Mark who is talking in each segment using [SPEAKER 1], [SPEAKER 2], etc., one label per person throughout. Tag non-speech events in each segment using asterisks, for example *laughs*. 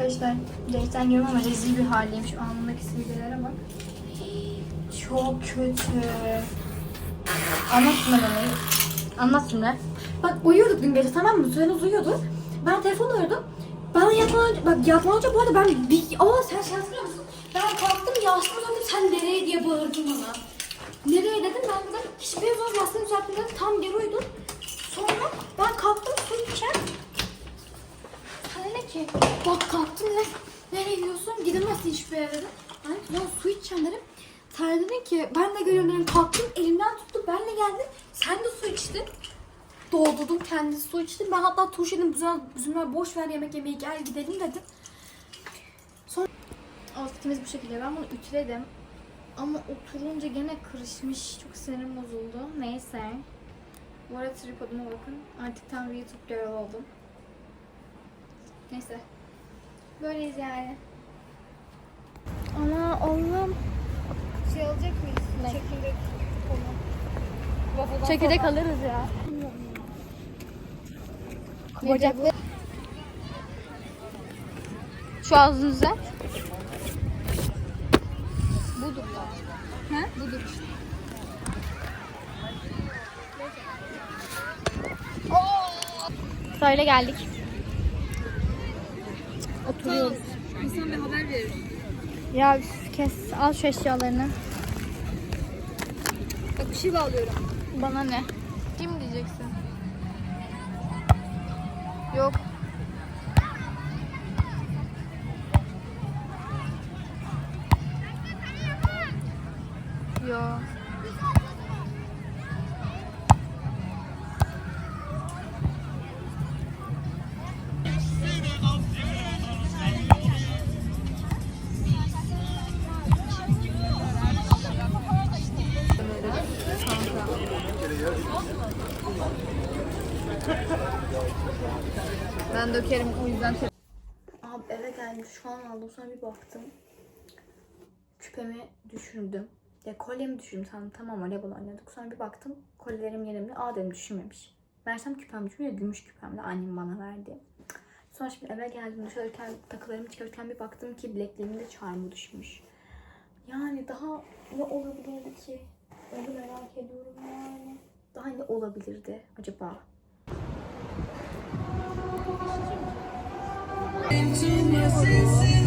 [SPEAKER 1] Arkadaşlar direkten görüyorum ama rezil bir haldeyim. Şu alnımdaki sivilcelere bak. Çok kötü. Anlat şuna bana. Anlat şuna.
[SPEAKER 2] Bak uyuyorduk dün gece tamam mı? Süreniz uyuyordu. Ben telefonu aradım. Ben yatmadan önce, bak yatmadan önce bu arada ben bir... Aa sen şey hatırlıyor musun? Ben kalktım yastığımı uzattım sen nereye diye bağırdın bana. Nereye dedim ben de hiçbir zaman yastığımı uzattım dedim tam geri uyudum. Sonra ben kalktım su içeceğim. Sana ne ki? Bak kalktım ne? Nereye gidiyorsun? Gidemezsin hiçbir yere dedim. Ben ya su içeceğim dedim. Sen dedin ki ben de dedim. Kalktım elimden tuttu benle geldi. Sen de su içtin. Doldurdum kendisi su içtim. Ben hatta tuş dedim Zümra boş ver yemek yemeye gel gidelim dedim.
[SPEAKER 1] Outfitimiz bu şekilde. Ben bunu ütüledim. Ama oturunca gene kırışmış. Çok sinirim bozuldu. Neyse. Bu arada tripoduma bakın. Artık tam bir YouTube girl oldum. Neyse. Böyleyiz yani. Ana Allah'ım. Şey alacak mıyız? Ne? Çekirdek. Çekirdek alırız ya. Bacaklı. Şu ağzını düzelt. Budur da. Ha? Budur işte. Söyle geldik. Oturuyoruz.
[SPEAKER 3] İnsan bir haber verir.
[SPEAKER 1] Ya üf, kes al şu eşyalarını.
[SPEAKER 3] Bak bir şey bağlıyorum.
[SPEAKER 1] Bana ne? Kim diyeceksin? Yok. Yok. Dökerim o yüzden. Abi eve geldim şu an aldım sonra bir baktım. Küpemi düşürdüm. Ya kolyemi düşürdüm tamam tamam voleybol oynadık. Sonra bir baktım kolyelerim yerimde. Aa dedim düşürmemiş. Meğersem küpem düşmüyor gümüş küpemde annem bana verdi. Sonra şimdi eve geldim dışarıken takılarımı çıkarırken bir baktım ki bilekliğimin de çarmı düşmüş. Yani daha ne olabilirdi ki? Onu merak ediyorum yani. Daha ne olabilirdi acaba?
[SPEAKER 4] In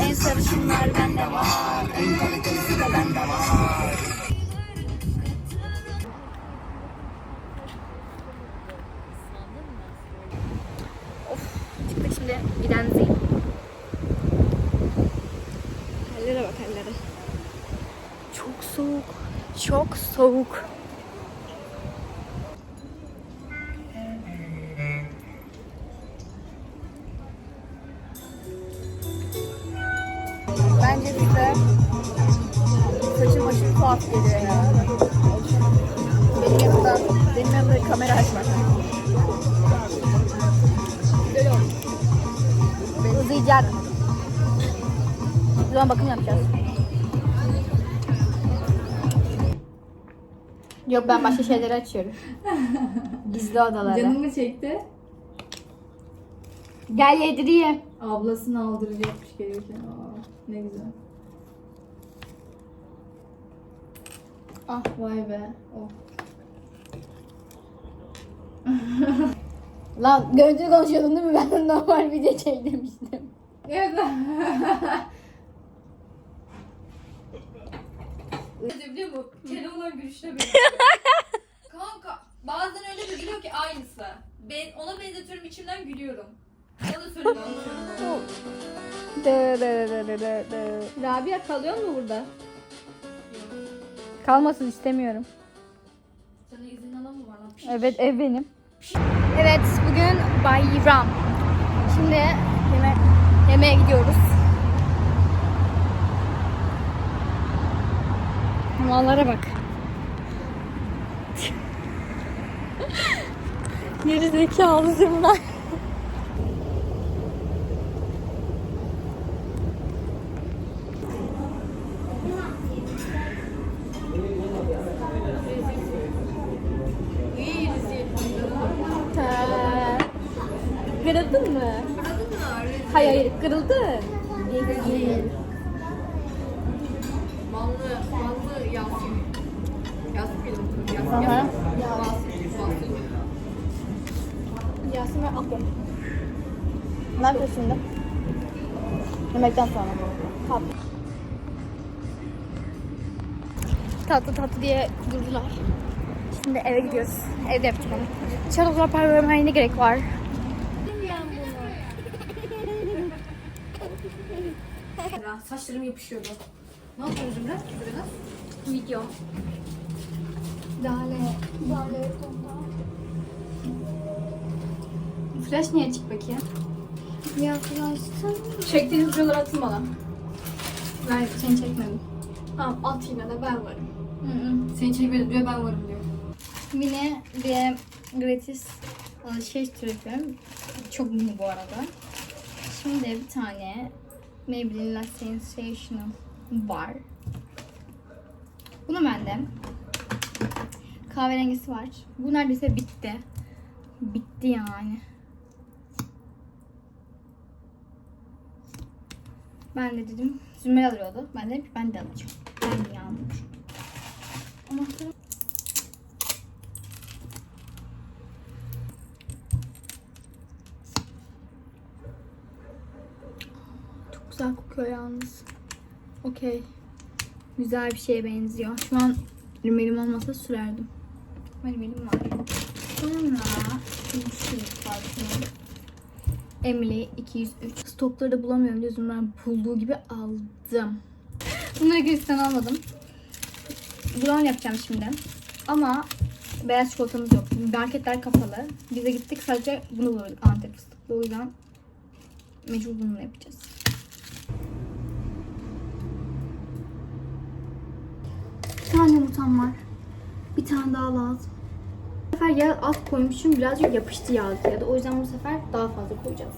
[SPEAKER 1] En sarışınlar bende var. En kalitelisi de bende var. Of şimdi gidenzeyim. Hallere bak hallere. Çok soğuk. Çok soğuk. Bence size saçım başım tuhaf geliyor ya. Benim yanımda, benim yanımda kamera açmak. Güzel olmuş. Uzayacak. O zaman bakım yapacağız. Yok ben başka şeyleri açıyorum. *laughs* Gizli odaları.
[SPEAKER 3] Canım mı çekti?
[SPEAKER 1] Gel yedireyim.
[SPEAKER 3] Ablasını aldıracakmış gelirken. Aa, ne güzel. Ah vay be. Oh. *laughs*
[SPEAKER 1] Lan görüntülü konuşuyordun değil mi? Ben *laughs* normal video çek demiştim.
[SPEAKER 3] Evet.
[SPEAKER 5] Ne biliyor musun? Keloğlan gülüşüne benziyor. Kanka bazen öyle bir gülüyor ki aynısı. Ben ona benzetiyorum içimden gülüyorum. Sana da söylemeye çalışıyorum.
[SPEAKER 3] Rabia kalıyor mu burada?
[SPEAKER 1] Kalmasın istemiyorum.
[SPEAKER 5] Sana izin alan mı var lan?
[SPEAKER 1] Evet ev benim. Evet bugün bayram. Şimdi yeme yemeğe gidiyoruz. Mallara bak. *laughs* Geri zekalı zımlar. Kırıldın mı? Hayır hayır kırıldın. Değil.
[SPEAKER 5] Mallı, mallı Yasin. Yasin. Yasin.
[SPEAKER 1] Aha.
[SPEAKER 5] Yasin.
[SPEAKER 1] Yasin ve Aklı. Ne yapıyorsun şimdi? Yemekten sonra. Tatlı. Tatlı tatlı diye durdular. Şimdi eve gidiyoruz. Evde yapacağım. Çarıklar parlamaya ne gerek var?
[SPEAKER 2] Saçlarım yapışıyordu. Ne yapıyoruz Zümra? Biraz.
[SPEAKER 1] Video. Dale. Dale.
[SPEAKER 2] Flash niye açık bakayım?
[SPEAKER 1] Yaklaştım.
[SPEAKER 2] Çektiğiniz videoları atın bana. Ben seni çekmedim. Tamam at yine de ben varım. Seni çekmedim diyor ben varım diyor.
[SPEAKER 1] Yine bir gratis alışveriş turu yapıyorum. Çok mini bu arada. Şimdi bir tane Maybelline La Sensational var. Bunu bende. Kahverengisi var. Bu neredeyse bitti. Bitti yani. Ben de dedim Zümrüt alıyordu. Ben de ben de alacağım. Ben de aldım. Anahtarım Çok güzel kokuyor yalnız. Okey. Güzel bir şeye benziyor. Şu an rimelim olmasa sürerdim. Ama rimelim var. Sonra şu parfüm. Emily 203. Stokları da bulamıyorum diye ben bulduğu gibi aldım. Bunları Gülistan almadım. Brown yapacağım şimdi. Ama beyaz çikolatamız yok. Marketler kapalı. Bize gittik sadece bunu buluyorduk Antep fıstıklı. O yüzden mecbur bununla yapacağız. Yumurtam var. Bir tane daha lazım. Bu sefer yağ az koymuşum. Birazcık yapıştı yağ ya da o yüzden bu sefer daha fazla koyacağız.